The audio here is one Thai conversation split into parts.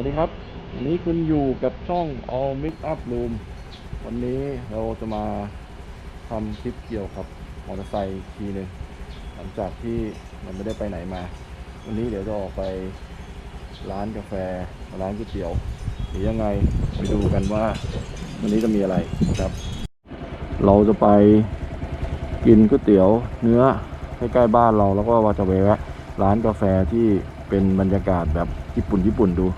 วัสดีครับ วันนี้คุณอยู่กับช่อง All Mix Up Room วันนี้เราจะมาทำคลิปเกี่ยวกับมอเตอร์ไซค์ทีหนึ่งหลังจากที่มันไม่ได้ไปไหนมา วันนี้เดี๋ยวจะออกไปร้านกาแฟ ร้านก๋วยเตี๋ยวหรือยังไงไปดูกันว่า วันนี้จะมีอะไรนะครับ เราจะไปกินก๋วยเตี๋ยวเนื้อใกล้ๆบ้านเราแล้วก็ว่าจะไปแวะร้านกาแฟที่เป็นบรรยากาศแบบญี่ปุ่นญี่ปุ่นดู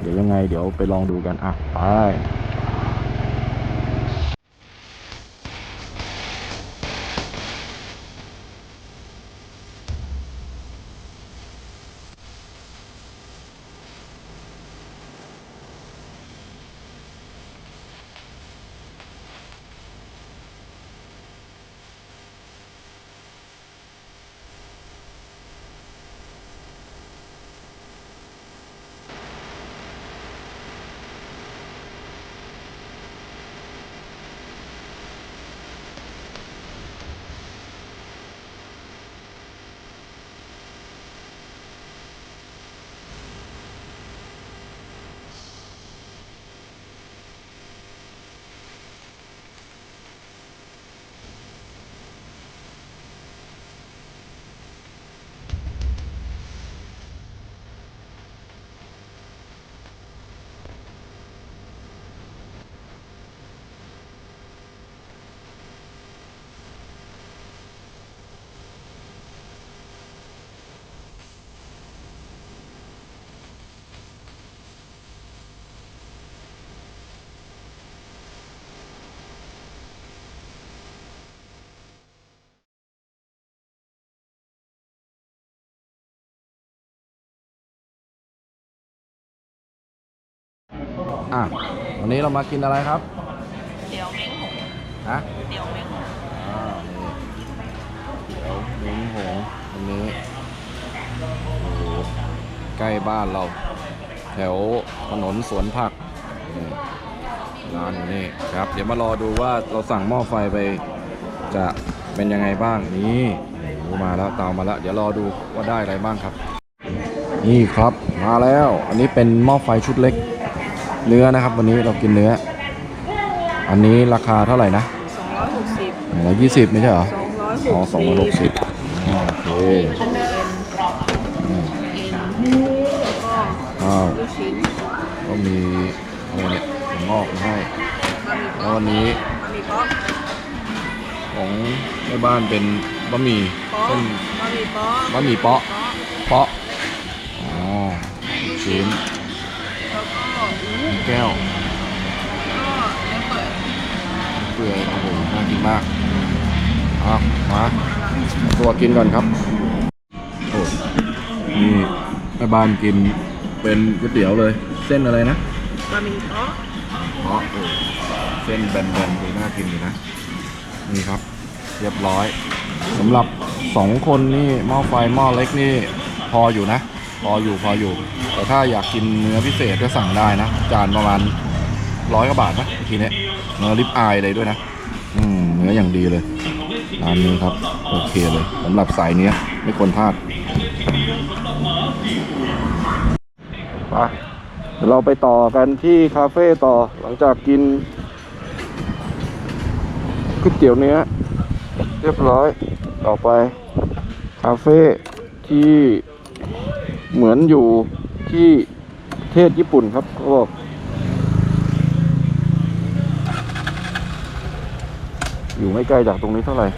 เดี๋ยวยังไงเดี๋ยวไปลองดูกันอะไป อะวันนี้เรามากินอะไรครับเดี๋ยวเม้งหงฮะเดี๋ยวเม้งหงอ่านี่เดี๋ยวเล้งหงอันนี้โอ้โหใกล้บ้านเรา แถวถนนสวนผักนี่ร้านอยู่นี่ครับ เดี๋ยวมารอดูว่าเราสั่งหม้อไฟไปจะเป็นยังไงบ้างนี่โอ้โหมาแล้วตามมาแล้ว เดี๋ยวรอดูว่าได้อะไรบ้างครับ นี่ครับมาแล้ว อันนี้เป็นหม้อไฟชุดเล็ก เนื้อนะครับ วันนี้เรากินเนื้อ อันนี้ราคาเท่าไหร่นะสองร้อยหกสิบร้อยยี่สิบไม่ใช่เหรอสองร้อยหอ๋อกสองร้อยหกสิบโอเคเป็นเอ็นอืมเอ็นแล้วก็อ้าวลูกชิ้นก็มีอะไรเนี่ยถั่วงอกมาให้บะหมี่แล้วป๊วัอนนี้ของแม่บ้านเป็นบะหมี่บะหเส้นมี่ป๊อกบะหมี่เปาะเพาะอ๋อลูกชิ้นแล้วก็อู้ แก้วก็เนื้อเปื่อยเปื่อยโอ้โหน่ากินมากอะมาตัวกินก่อนครับโอ้นี่แม่บ้านกินเป็นก๋วยเตี๋ยวเลย เส้นอะไรนะบะหมี่ป๊อกเพราะเออเส้นแบนๆดูน่ากินอยู่นะนี่ครับ เรียบร้อยสำหรับสองคนนี่หม้อไฟหม้อเล็กนี่ พออยู่นะ พออยู่พออยู่ แต่ถ้าอยากกินเนื้อพิเศษก็สั่งได้นะ จานประมาณร้อยกว่าบาทนะทีเนี้ยเนื้อริบอายเลยด้วยนะ อืมเนื้ออย่างดีเลยร้านนี้ครับ โอเคเลยสำหรับสายเนื้อไม่ควรพลาดไปเราไปต่อกันที่คาเฟ่ต่อหลังจากกินก๋วยเตี๋ยวเนื้อเรียบร้อยต่อไป คาเฟ่ที่เหมือนอยู่ ที่ประเทศญี่ปุ่นครับเขาบอกอยู่ไม่ไกลจากตรงนี้เท่าไหร่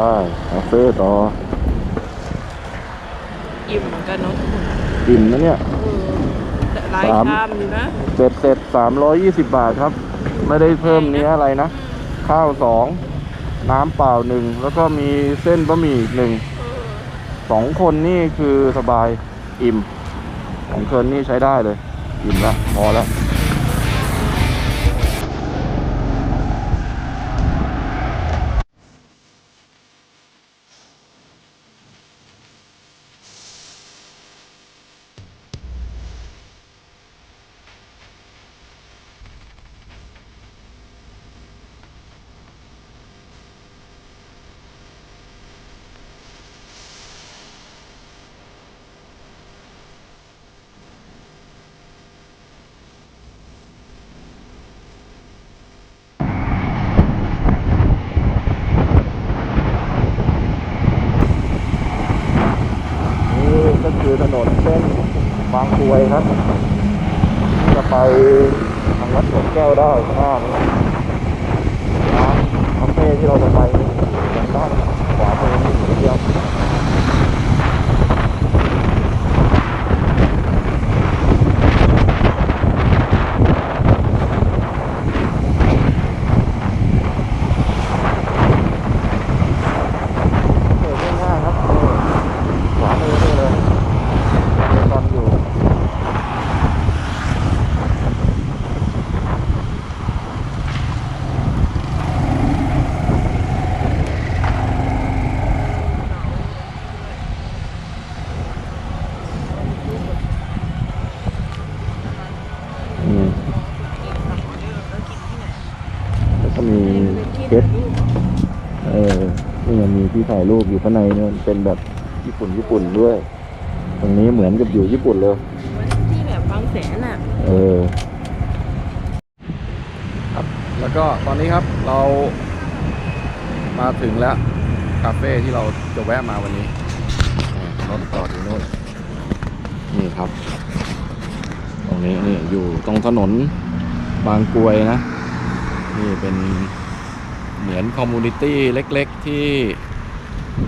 ไปคาเฟ่ต่อต่อ กันเนาะทุกคนอิ่มนะเนี่ยเออแต่หลายสามชามอยู่นะเสร็จเสร็จสามร้อยยี่สิบบาทครับ ไม่ได้เพิ่มเนื้ออะไรนะ ข้าวสองน้ำเปล่าหนึ่งแล้วก็มีเส้นบะหมี่อีกหนึ่งสองคนนี่คือสบายอิ่มสองคนนี่ใช้ได้เลย อิ่มละพอแล้ว ก วยครับ จะไปทางวัดสวนแก้วได้ข้างหน้านี้ร้านคาเฟ่ที่เราจะไปทางด้านขวามือนี่นิดเดียว เปิดง่ายๆครับนี่ขวามือนี่เลยเดี๋ยวตอนอยู่ อืมแล้วก็มี เพชรเออนี่มันมีที่ถ่ายรูปอยู่ข้างในเนี่ยมันเป็นแบบญี่ปุ่นญี่ปุ่นด้วย ตรงนี้เหมือนกับอยู่ญี่ปุ่นเลยที่แบบบางแสนอะ เออครับแล้วก็ตอนนี้ครับเรามาถึงแล้วคาเฟ่ที่เราจะแวะมาวันนี้รถจอดอยู่นู่นนี่ครับ ตรงนี้นี่อยู่ตรงถนนบางกรวยนะ นี่เป็น เหมือนคอมมูนิตี้เล็กๆ ที่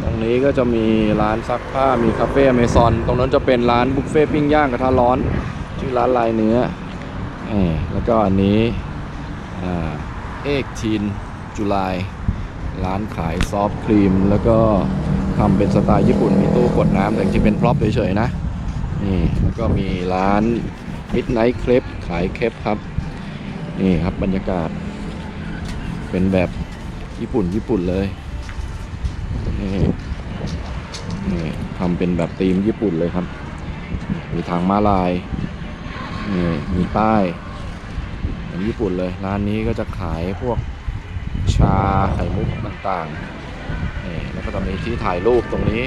ตรงนี้ก็จะมีร้านซักผ้ามีคาเฟ่อเมซอนตรงนั้นจะเป็นร้านบุฟเฟ่ปิ้งย่างกระทะร้อน ชื่อร้านลายเนื้ออแล้วก็อันนี้เอกทีนจุลายร้านขายซอฟต์ครีม แล้วก็ทำเป็นสไตล์ญี่ปุ่นมีตู้กดน้ำแต่จริงเป็นพร็อพเฉยๆนะนี่แล้วก็มีร้าน Midnight Crepe ขายเครปครับ นี่ครับบรรยากาศ เป็นแบบ ญี่ปุ่นญี่ปุ่นเลยนี่นี่ทำเป็นแบบธีมญี่ปุ่นเลยครับ มีทางม้าลายนี่มีป้ายเหมือนญี่ปุ่นเลย ร้านนี้ก็จะขายพวกชาไข่มุกต่างๆนี่แล้วก็จะมีที่ถ่ายรูปตรงนี้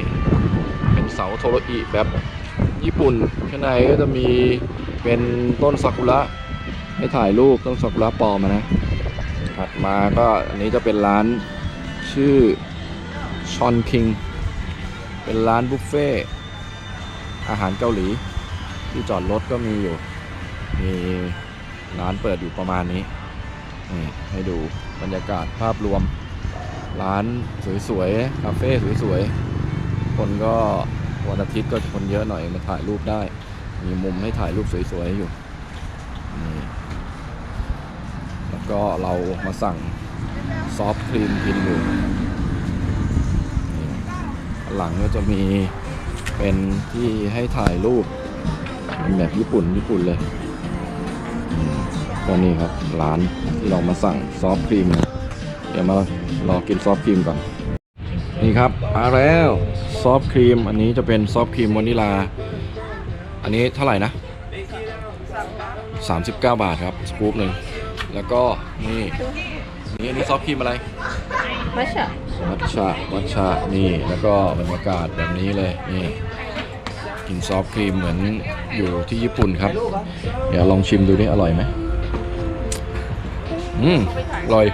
เป็นเสาโทโรอิแบบญี่ปุ่นข้างในก็จะมีเป็นต้นซากุระให้ถ่ายรูปต้นซากุระปลอมนะ ถัดมาก็อันนี้จะเป็นร้านชื่อชอนคิง เป็นร้านบุฟเฟ่อาหารเกาหลี ที่จอดรถก็มีอยู่ มีร้านเปิดอยู่ประมาณนี้นี่ให้ดูบรรยากาศภาพรวม ร้านสวยๆ คาเฟ่สวยๆ คนก็วันอาทิตย์ก็คนเยอะหน่อยมาถ่ายรูปได้ มีมุมให้ถ่ายรูปสวยๆอยู่นี่แล้ว ก็เรามาสั่งซอฟต์ครีมกินอยู่นี่งหลังก็จะมีเป็นที่ให้ถ่ายรูปเป็นแบบญี่ปุ่นญี่ปุ่นเลยก็นี่ครับร้านที่เรามาสั่งซอฟต์ครีมนะเดี๋ยวมารอกินซอฟต์ครีมก่อนนี่ครับมาแล้วซอฟต์ครีม อันนี้จะเป็นซอฟต์ครีมวานิลา อันนี้เท่าไหร่นะ 39 บาทครับ สกู๊ปหนึ่ง แล้วก็นี่นี่อันนี้ซอฟต์ครีมอะไรมัชชะมัทฉะมัทฉะนี่แล้วก็บรรยากาศแบบนี้เลยนี่กินซอฟต์ครีมเหมือนอยู่ที่ญี่ปุ่นครับ เดี๋ยวลองชิมดูดิอร่อยไหมอืมอร่อย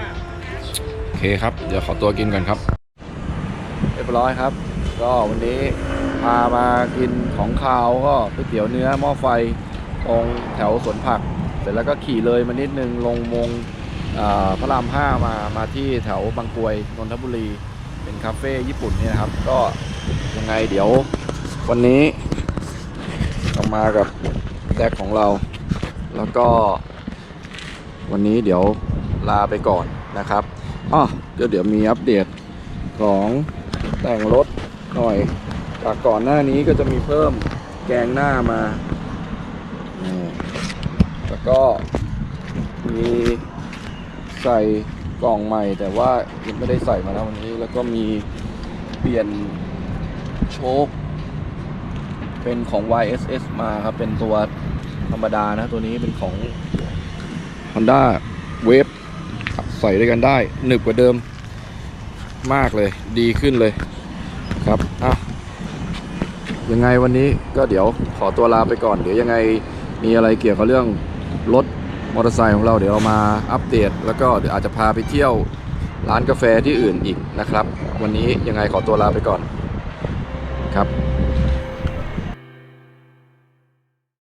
โอเคครับ เดี๋ยวขอตัวกินก่อนครับเรียบร้อยครับ ก็วันนี้พามากินของคาวก็ก๋วยเตี๋ยวเนื้อหม้อไฟตรงแถวสวนผัก เสร็จแล้วก็ขี่เลยมานิดนึงลงมงพระรามห้ามามาที่แถวบางกวยนนทบุรี เป็นคาเฟ่ญี่ปุ่นนี่นะครับ ก็ยังไงเดี๋ยววันนี้เรามากับแจ็คของเรา แล้วก็ วันนี้เดี๋ยวลาไปก่อนนะครับอ๋อเดี๋ยวเดี๋ยวมีอัปเดตของแต่งรถหน่อยจากก่อนหน้านี้ก็จะมีเพิ่มแกงหน้ามานี่ ก็มีใส่กล่องใหม่ แต่ว่ายังไม่ได้ใส่มาแล้ววันนี้ แล้วก็มีเปลี่ยนโชคเป็นของ YSS มาครับ เป็นตัวธรรมดานะ ตัวนี้เป็นของ Honda Wave ใส่ด้วยกันได้หนึบกว่าเดิมมากเลย ดีขึ้นเลยครับอะยังไงวันนี้ก็เดี๋ยวขอตัวลาไปก่อน เดี๋ยวยังไงมีอะไรเกี่ยวกับเรื่อง รถมอเตอร์ไซค์ของเราเดี๋ยวเรามาอัปเดต แล้วก็เดี๋ยวอาจจะพาไปเที่ยวร้านกาแฟที่อื่นอีกนะครับ วันนี้ยังไงขอตัวลาไปก่อนครับ